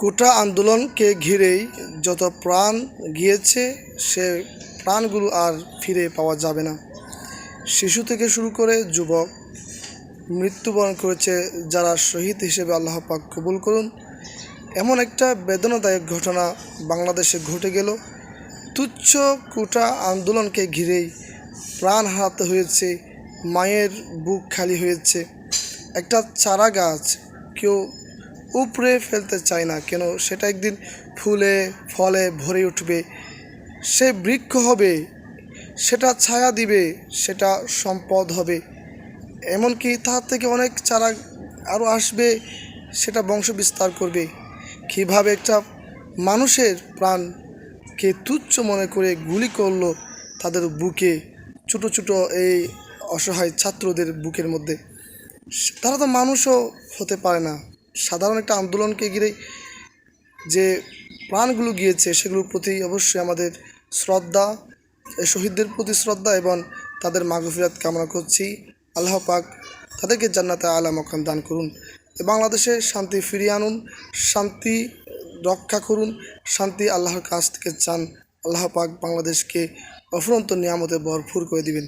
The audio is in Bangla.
কোটা আন্দোলনকে ঘিরেই যত প্রাণ গিয়েছে, সে প্রাণগুলো আর ফিরে পাওয়া যাবে না। শিশু থেকে শুরু করে যুবক মৃত্যুবরণ করেছে যারা শহীদ হিসেবে আল্লাহ পাক কবুল করুন। এমন একটা বেদনাদায়ক ঘটনা বাংলাদেশে ঘটে গেল। তুচ্ছ কোটা আন্দোলনকে ঘিরেই প্রাণ হারাতে হয়েছে, মায়ের বুক খালি হয়েছে। একটা চারা গাছ কেউ উপড়ে ফেলতে চায় না। কেন? সেটা একদিন ফুলে, ফলে ভরে উঠবে। সে বৃক্ষ হবে, সেটা ছায়া দিবে, সেটা সম্পদ হবে। এমনকি তার থেকে অনেক চারা আরও আসবে, সেটা বংশ বিস্তার করবে। কীভাবে একটা মানুষের প্রাণকে তুচ্ছ মনে করে গুলি করল তাদের বুকে, ছোট ছোট এই অসহায় ছাত্রদের বুকের মধ্যে? তারা তো মানুষও হতে পারে না। সাধারণ একটা আন্দোলনকে ঘিরেই যে প্রাণগুলো গিয়েছে, সেগুলোর প্রতি অবশ্যই আমাদের শ্রদ্ধা শহীদদের প্রতি শ্রদ্ধা এবং তাদের মাগফিরাত কামনা করছি। আল্লাহ পাক তাদেরকে জান্নাতে আলা মকাম দান করুন। বাংলাদেশে শান্তি ফিরিয়ে আনুন, শান্তি রক্ষা করুন, শান্তি আল্লাহর কাছ থেকে চান। আল্লাহ পাক বাংলাদেশকে অফুরন্ত নিয়ামতে ভরপুর করে দিবেন।